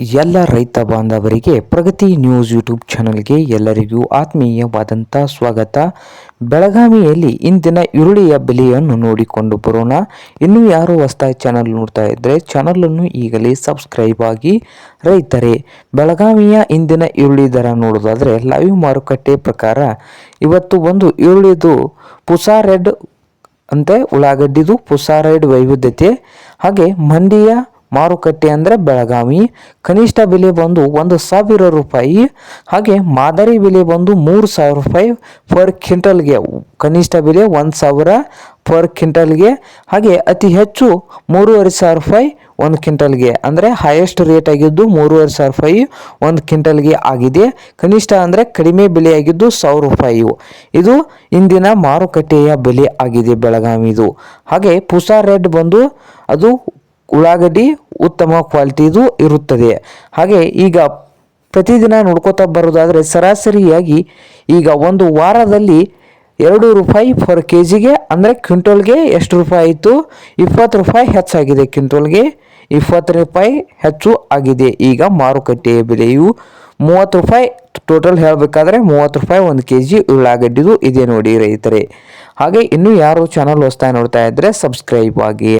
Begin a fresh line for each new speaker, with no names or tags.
ಎಲ್ಲ ರೈತ ಬಾಂಧವರಿಗೆ ಪ್ರಗತಿ ನ್ಯೂಸ್ ಯೂಟ್ಯೂಬ್ ಚಾನಲ್ಗೆ ಎಲ್ಲರಿಗೂ ಆತ್ಮೀಯವಾದಂಥ ಸ್ವಾಗತ. ಬೆಳಗಾವಿಯಲ್ಲಿ ಇಂದಿನ ಈರುಳ್ಳಿಯ ಬೆಲೆಯನ್ನು ನೋಡಿಕೊಂಡು ಬರೋಣ. ಇನ್ನು ಯಾರು ಹೊಸದಾಗಿ ಚಾನಲ್ ನೋಡ್ತಾ ಇದ್ದರೆ ಚಾನಲನ್ನು ಈಗಲೇ ಸಬ್ಸ್ಕ್ರೈಬ್ ಆಗಿ. ರೈತರೇ, ಬೆಳಗಾವಿಯ ಇಂದಿನ ಈರುಳ್ಳಿ ದರ ನೋಡೋದಾದರೆ ಲೈವ್ ಮಾರುಕಟ್ಟೆ ಪ್ರಕಾರ ಇವತ್ತು ಒಂದು ಈರುಳ್ಳಿದು ಪುಸಾ ರೆಡ್ ಅಂತೆ ಉಳ್ಳಾಗಡ್ಡಿದು ಪುಸಾರೈಡ್ ವೈವಿಧ್ಯತೆ, ಹಾಗೆ ಮಂಡಿಯ ಮಾರುಕಟ್ಟೆ ಅಂದರೆ ಬೆಳಗಾವಿ. ಕನಿಷ್ಠ ಬೆಲೆ ಬಂದು ಒಂದು ಸಾವಿರ ರೂಪಾಯಿ. ಹಾಗೆ ಮಾದರಿ ಬೆಲೆ ಬಂದು ಮೂರು ಸಾವಿರ ರೂಪಾಯಿ ಪರ್ ಕ್ವಿಂಟಲ್ಗೆ ಕನಿಷ್ಠ ಬೆಲೆ ಒಂದು ಸಾವಿರ ಪರ್ ಕ್ವಿಂಟಲ್ಗೆ ಹಾಗೆ ಅತಿ ಹೆಚ್ಚು ಮೂರುವರೆ ಸಾವಿರ ರೂಪಾಯಿ ಒಂದು ಕ್ವಿಂಟಲ್ಗೆ ಅಂದರೆ ಹೈಯೆಸ್ಟ್ ರೇಟ್ ಆಗಿದ್ದು ಮೂರುವರೆ ಸಾವಿರ ರೂಪಾಯಿ ಒಂದು ಕ್ವಿಂಟಲ್ಗೆ ಆಗಿದೆ. ಕನಿಷ್ಠ ಅಂದರೆ ಕಡಿಮೆ ಬೆಲೆಯಾಗಿದ್ದು ಸಾವಿರ ರೂಪಾಯಿ. ಇದು ಇಂದಿನ ಮಾರುಕಟ್ಟೆಯ ಬೆಲೆ ಆಗಿದೆ ಬೆಳಗಾವಿದು. ಹಾಗೆ ಪುಸಾರ್ ರೆಡ್ ಬಂದು ಅದು ಉಳ್ಳಾಗಡ್ಡಿ ಉತ್ತಮ ಕ್ವಾಲಿಟಿದು ಇರುತ್ತದೆ. ಹಾಗೆ ಈಗ ಪ್ರತಿದಿನ ನೋಡ್ಕೋತಾ ಬರೋದಾದರೆ ಸರಾಸರಿಯಾಗಿ ಈಗ ಒಂದು ವಾರದಲ್ಲಿ ಎರಡು ರೂಪಾಯಿ ಪರ್ ಕೆ ಜಿಗೆ ಅಂದರೆ ಕ್ವಿಂಟೋಲ್ಗೆ ಎಷ್ಟು ರೂಪಾಯಿ ಆಯಿತು? ಇಪ್ಪತ್ತು ರೂಪಾಯಿ ಹೆಚ್ಚಾಗಿದೆ. ಕ್ವಿಂಟೋಲ್ಗೆ ಇಪ್ಪತ್ತು ರೂಪಾಯಿ ಹೆಚ್ಚು ಆಗಿದೆ. ಈಗ ಮಾರುಕಟ್ಟೆಯ ಬೆಲೆಯು ಮೂವತ್ತು ರೂಪಾಯಿ. ಟೋಟಲ್ ಹೇಳಬೇಕಾದ್ರೆ ಮೂವತ್ತು ರೂಪಾಯಿ ಒಂದು ಕೆ ಜಿ ಉಳ್ಳಾಗಡ್ಡಿದು ಇದೆ ನೋಡಿ ರೈತರೇ. ಹಾಗೆ ಇನ್ನೂ ಯಾರು ಚಾನಲ್ ಹೊಸ್ತಾ ನೋಡ್ತಾ ಇದ್ದರೆ ಸಬ್ಸ್ಕ್ರೈಬ್ ಆಗಿ.